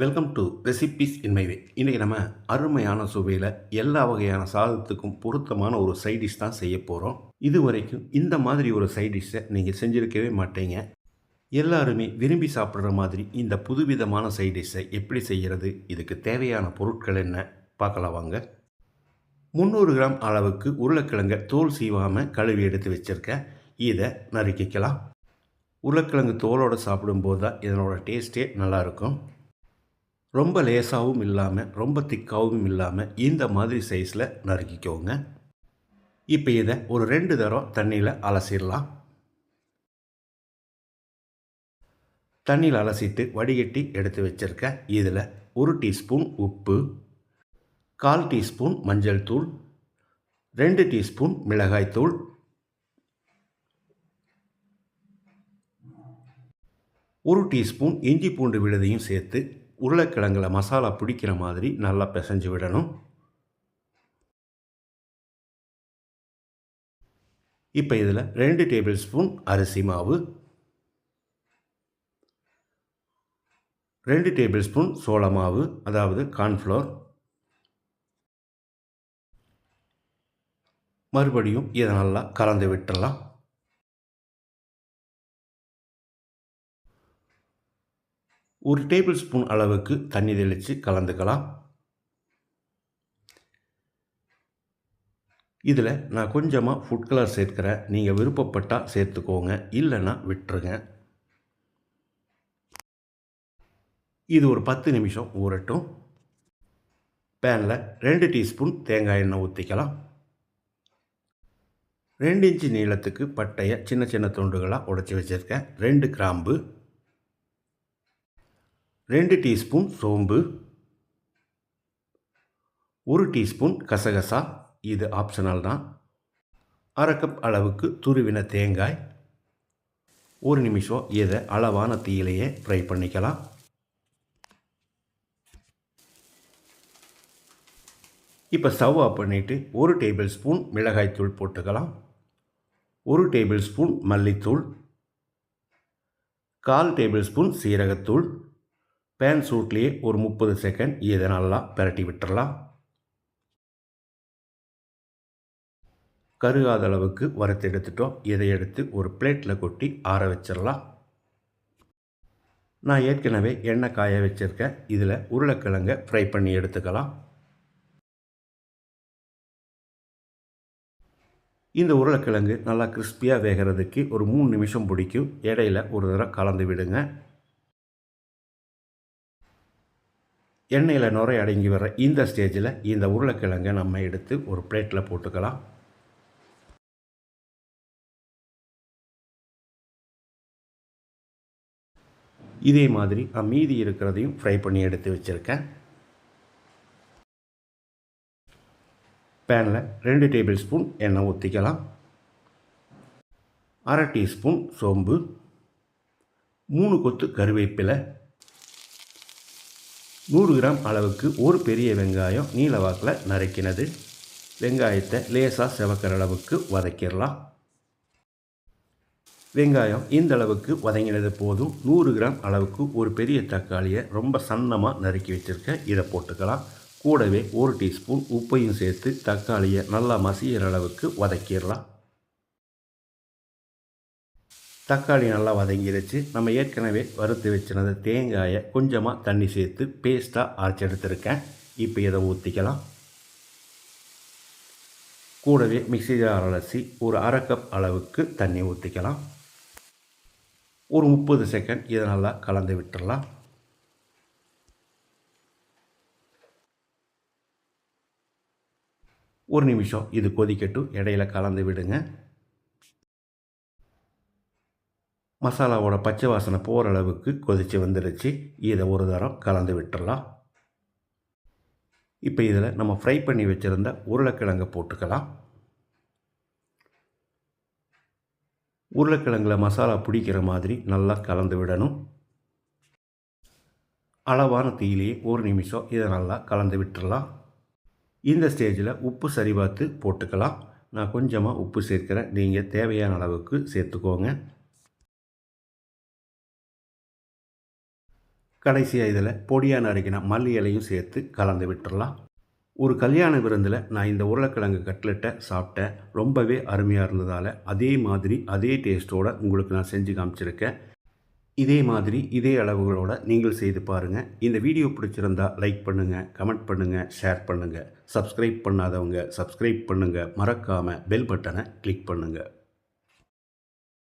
Welcome to recipes in my way இன்றைக்கி நம்ம அருமையான சுவையில் எல்லா வகையான சாதத்துக்கும் பொருத்தமான ஒரு சைடிஷ் தான் செய்ய போகிறோம் இது வரைக்கும் இந்த மாதிரி ஒரு சைடிஷ்ஷை நீங்கள் செஞ்சுருக்கவே மாட்டீங்க. எல்லாருமே விரும்பி சாப்பிட்ற மாதிரி இந்த புதுவிதமான சைடிஷ்ஷை எப்படி செய்கிறது இதுக்கு தேவையான பொருட்கள் என்ன பார்க்கலாம் வாங்க. முந்நூறு கிராம் அளவுக்கு உருளைக்கிழங்கை தோல் சீவாமல் கழுவி எடுத்து வச்சுருக்கேன். இதை நறுக்கிக்கலாம். உருளைக்கிழங்கு தோலோடு சாப்பிடும்போது தான் இதனோட டேஸ்ட்டே நல்லாயிருக்கும் ரொம்ப லேசாகவும் இல்லாமல் ரொம்ப திக்காகவும் இல்லாமல் இந்த மாதிரி சைஸில் நறுக்கிக்கோங்க. இப்போ இதை ஒரு ரெண்டு தரம் தண்ணியில் அலசிடலாம். தண்ணியில் அலசிட்டு வடிகட்டி எடுத்து வச்சுருக்க இதில் ஒரு டீஸ்பூன் உப்பு கால் டீஸ்பூன் மஞ்சள் தூள் ரெண்டு டீஸ்பூன் மிளகாய்த்தூள் ஒரு டீஸ்பூன் இஞ்சி பூண்டு விழுதையும் சேர்த்து உருளைக்கிழங்குல மசாலா பிடிக்கிற மாதிரி நல்லா பிசைஞ்சு விடணும். இப்போ இதில் ரெண்டு டேபிள் ஸ்பூன் அரிசி மாவு. ரெண்டு டேபிள் ஸ்பூன் சோள மாவு அதாவது கார்ன்ஃப்ளோர். மறுபடியும் இதை நல்லா கலந்து விட்டுடலாம் ஒரு டேபிள் ஸ்பூன் அளவுக்கு தண்ணி தெளித்து கலந்துக்கலாம். இதில் நான் கொஞ்சமாக ஃபுட் கலர் சேர்க்குறேன் நீங்கள் விருப்பப்பட்டால் சேர்த்துக்கோங்க. இல்லைன்னா விட்டுருங்க. இது ஒரு பத்து நிமிஷம் ஊறட்டும். பேனில் ரெண்டு டீஸ்பூன் தேங்காய் எண்ணெய் ஊற்றிக்கலாம் ரெண்டு இன்ச்சு நீளத்துக்கு பட்டையை சின்ன சின்ன துண்டுகளாக உடைச்சி வச்சுருக்கேன். ரெண்டு கிராம்பு. ரெண்டு டீஸ்பூன் சோம்பு ஒரு டீஸ்பூன் கசகசா இது ஆப்ஷனல் தான். அரை கப் அளவுக்கு துருவின தேங்காய் ஒரு நிமிஷம் இதை அளவான தீயிலேயே ஃப்ரை பண்ணிக்கலாம். இப்போ ஸ்டவ் ஆஃப் பண்ணிவிட்டு ஒரு டேபிள் ஸ்பூன் மிளகாய்த்தூள் போட்டுக்கலாம். ஒரு டேபிள் ஸ்பூன் மல்லித்தூள் கால் டேபிள் ஸ்பூன் சீரகத்தூள் பேன் சூட்லேயே ஒரு முப்பது செகண்ட் இதை நல்லா பிரட்டி விட்டுறலாம். கருகாத அளவுக்கு வறுத்து எடுத்துட்டோம். இதை எடுத்து ஒரு பிளேட்டில் கொட்டி ஆற வச்சிடலாம். நான் ஏற்கனவே எண்ணெய் காய வச்சுருக்கேன். இதில் உருளைக்கிழங்கை ஃப்ரை பண்ணி எடுத்துக்கலாம். இந்த உருளைக்கிழங்கு நல்லா கிறிஸ்பியாக வேகிறதுக்கு ஒரு மூணு நிமிஷம் பிடிக்கும். இடையில ஒரு தடவை கலந்து விடுங்க. எண்ணெயில் நுரை அடங்கி வர இந்த ஸ்டேஜில் இந்த உருளைக்கிழங்கை நம்ம எடுத்து ஒரு பிளேட்டில் போட்டுக்கலாம். இதே மாதிரி நான் மீதி இருக்கிறதையும் ஃப்ரை பண்ணி எடுத்து வச்சுருக்கேன். பேனில் ரெண்டு டேபிள் ஸ்பூன் எண்ணெய் ஊற்றிக்கலாம் அரை டீஸ்பூன் சோம்பு. மூணு கொத்து கருவேப்பிலை. நூறு கிராம் அளவுக்கு ஒரு பெரிய வெங்காயம் நீல வாக்கில் நறுக்கினது. வெங்காயத்தை லேசாக செவக்கிற அளவுக்கு வதக்கிடலாம். வெங்காயம் இந்த அளவுக்கு வதங்கினது போதும். நூறு கிராம் அளவுக்கு ஒரு பெரிய தக்காளியை ரொம்ப சன்னமாக நறுக்கி வச்சுருக்க இதை போட்டுக்கலாம். கூடவே ஒரு டீஸ்பூன் உப்பையும் சேர்த்து தக்காளியை நல்லா மசிகிற அளவுக்கு வதக்கிடலாம். தக்காளி நல்லா வதங்கிடுச்சு நம்ம ஏற்கனவே வறுத்து வச்சிருந்த தேங்காயை கொஞ்சமாக தண்ணி சேர்த்து பேஸ்ட்டாக அரைச்சி எடுத்துருக்கேன். இப்போ இதை ஊற்றிக்கலாம் கூடவே மிக்சி ஜார் அலசி ஒரு அரை கப் அளவுக்கு தண்ணி ஊற்றிக்கலாம் ஒரு முப்பது செகண்ட் இதை நல்லா கலந்து விட்டுடலாம் ஒரு நிமிஷம் இது கொதிக்கட்டும். இடையில கலந்து விடுங்க. மசாலாவோட பச்சை வாசனை போகிற அளவுக்கு கொதித்து வந்துடுச்சு இதை ஒரு தரம் கலந்து விட்டுடலாம் இப்போ இதில் நம்ம ஃப்ரை பண்ணி வச்சுருந்த உருளைக்கிழங்கை போட்டுக்கலாம். உருளைக்கிழங்குல மசாலா பிடிக்கிற மாதிரி நல்லா கலந்து விடணும். அளவான தீயிலேயே ஒரு நிமிஷம் இதை நல்லா கலந்து விட்டுடலாம் இந்த ஸ்டேஜில் உப்பு சரி பார்த்து போட்டுக்கலாம். நான் கொஞ்சமாக உப்பு சேர்க்குறேன். நீங்கள் தேவையான அளவுக்கு சேர்த்துக்கோங்க. கடைசியாக இதில் பொடியாக நறுக்கின மல்லி இலையும் சேர்த்து கலந்து விட்டுறலாம். ஒரு கல்யாண விருந்தில் நான் இந்த உருளைக்கிழங்கு கட்லெட்டை சாப்பிட்டேன். ரொம்பவே அருமையாக இருந்ததால் அதே மாதிரி அதே டேஸ்ட்டோடு உங்களுக்கு நான் செஞ்சு காமிச்சிருக்கேன். இதே மாதிரி இதே அளவுகளோட நீங்கள் செய்து பாருங்கள் இந்த வீடியோ பிடிச்சிருந்தா லைக் பண்ணுங்கள் கமெண்ட் பண்ணுங்கள் ஷேர் பண்ணுங்கள் சப்ஸ்கிரைப் பண்ணாதவங்க சப்ஸ்கிரைப் பண்ணுங்கள் மறக்காமல் பெல் பட்டனை கிளிக் பண்ணுங்கள்